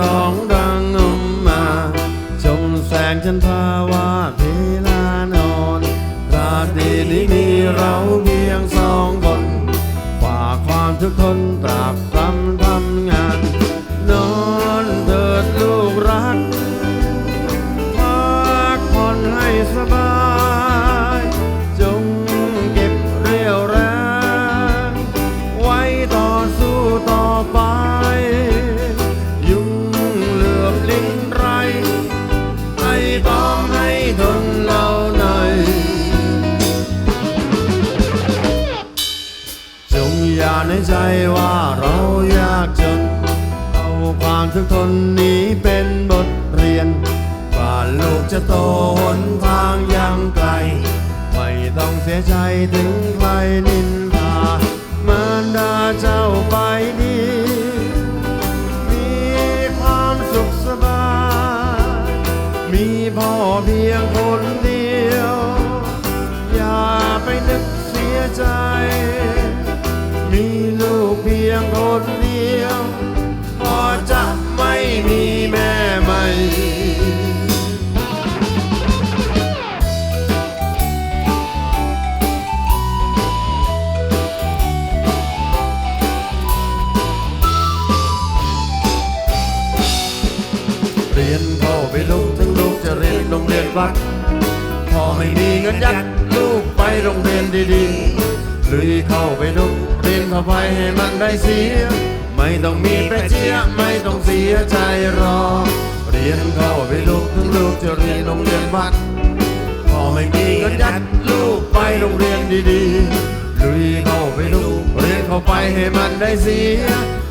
ร้องดังออกมา ชมแสงฉันพาวาด ทุกทนนี้เป็นบทเรียนว่าลูกจะโตหนทางยังไกล ไม่ต้องเสียใจถึงใครนินทามารดาเจ้า เรียนเข้าไปให้มันได้เสีย ไม่ต้องมีแปรเชียไม่ต้องเสียใจรอ เรียนเข้าไปลูกถึงลูกจะเรียนโรงเรียนวัดพอไม่มีเงินยัดลูกไปโรงเรียนดีๆลุยเข้าไปลูกเรียนเข้าไปให้มันได้เสีย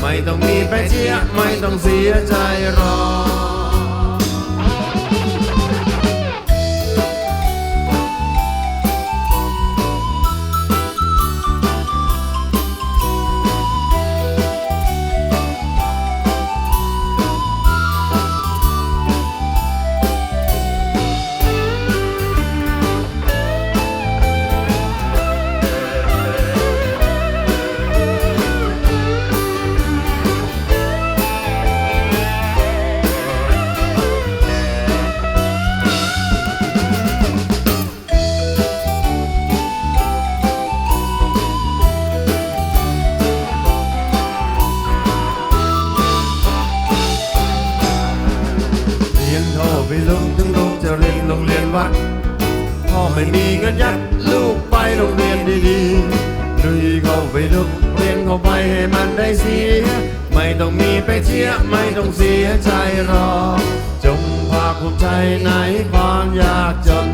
ไม่ต้องมีแปรเชียไม่ต้องเสียใจรอ ลูกเรียนเข้าไปให้มันได้เสีย ไม่ต้องมีไปเชียไม่ต้องเสียใจรอ จงภาคภูมิใจในความยากจน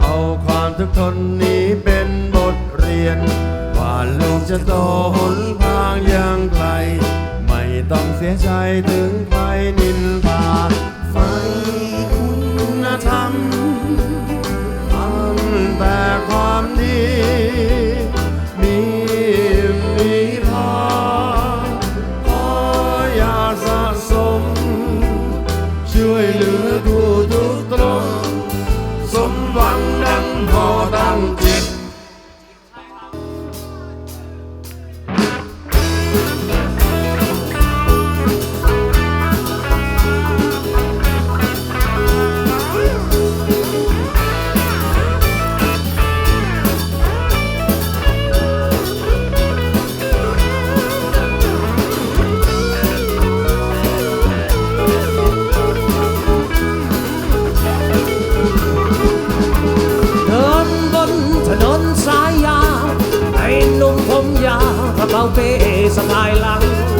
เอาความทุกข์ทนนี้เป็นบทเรียน ว่าลูกจะโตหนทางอยังไกล ไม่ต้องเสียใจถึงใครนินทา กระเป๋าเป้สะพายหลัง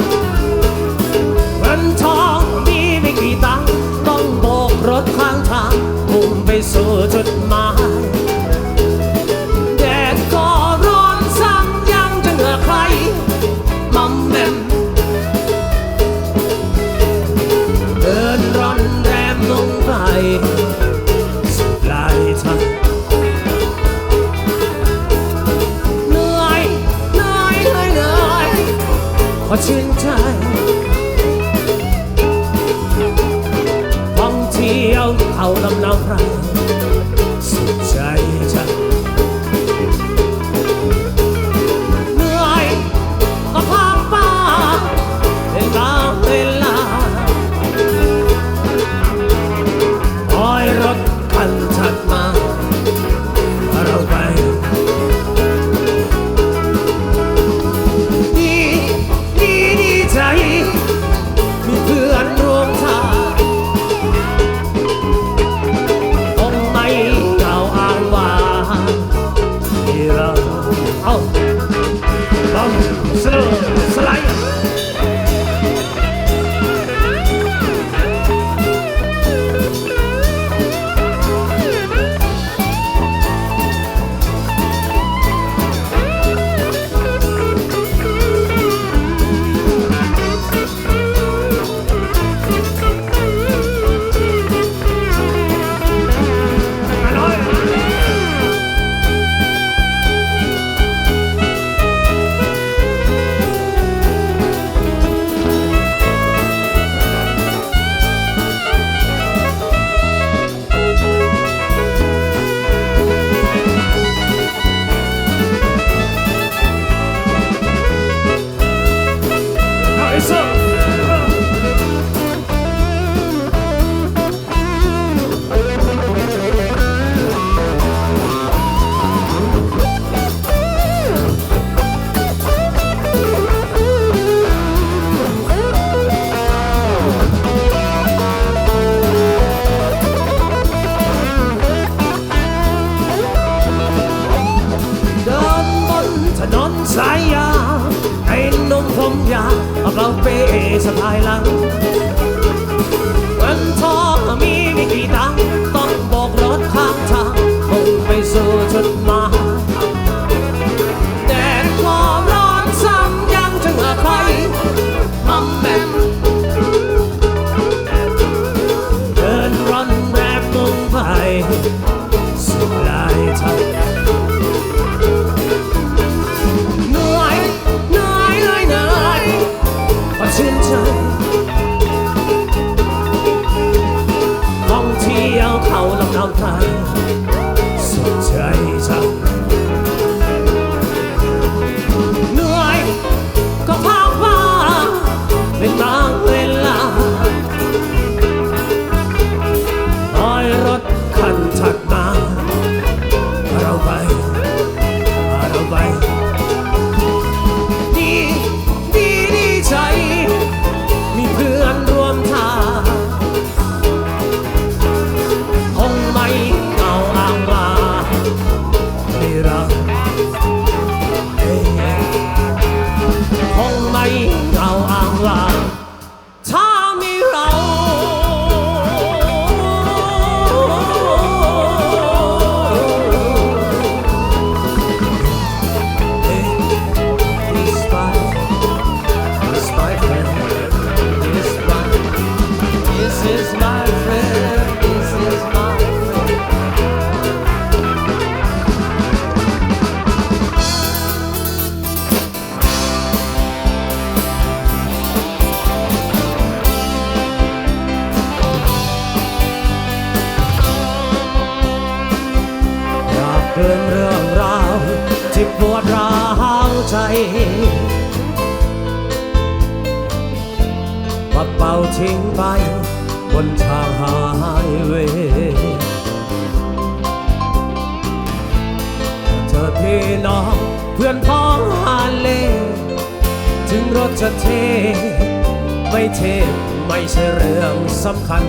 四 ยยาให้นมผมยาเอาเป่าเปสะพายหลังเงินทองมีไม่กี่ตังต้องโบกรถข้างทางคงไปสู่จุดหมายแดดความร้อนซ้ำยังจะเหงื่อใครมัมแบมเดินร่อนแรบลงไปสุดลายทาง ล ทิ้งไปบนทางหายเวย์เธอพี่น้องเพื่อนพ้องฮาเล ถึงรถจะเท ไม่เทไม่ใช่เรื่องสำคัญ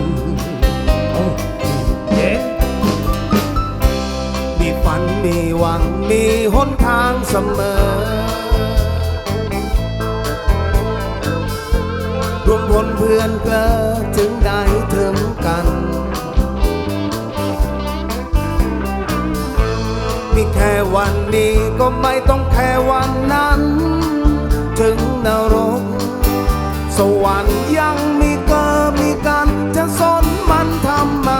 โอ้เย้มีฝันมีหวังมีหนทางเสมอ วนเพื่อนเกลอจึงได้ถึงกัน มีแค่วันนี้ก็ไม่ต้องแค่วันนั้น ถึงนรก สวรรค์ยังมีเกอมีกัน จะสนมันทำไม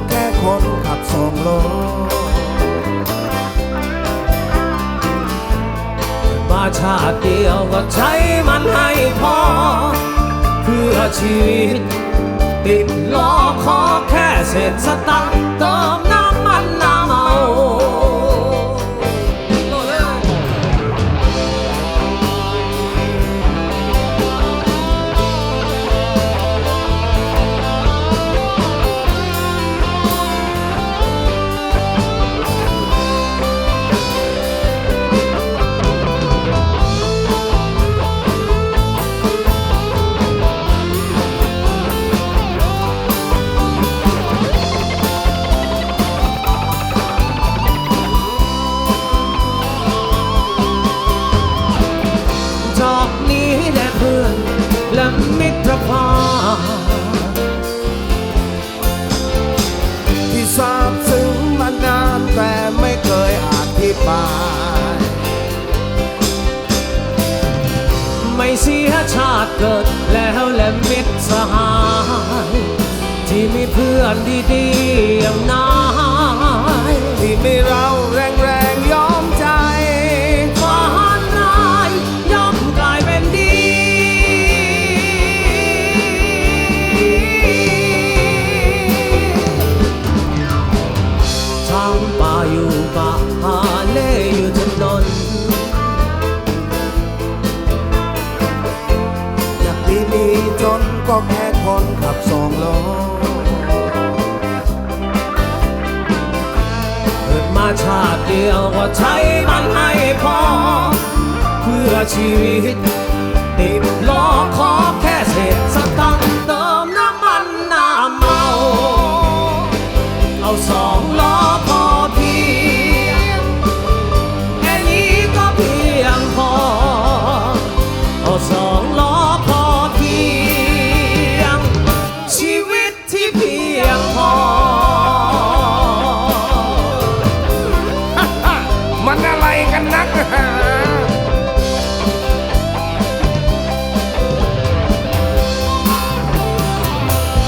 นก็แค่คนขับสองโลกมาชาติเดียวก็ใช้มันให้พอ เพื่อชีวิต ติดล้อขอแค่เศษสตังค์เติมน้ำ สียชาติเกิดแล้วและมิตรสหาย ที่มีเพื่อนดีๆอย่างนั้น นก็แค่คนขับสองล้อเกิดมาชาติเดียวก็ใช้มันให้พอ เพื่อชีวิต ติดล้อขอแค่เสร็จ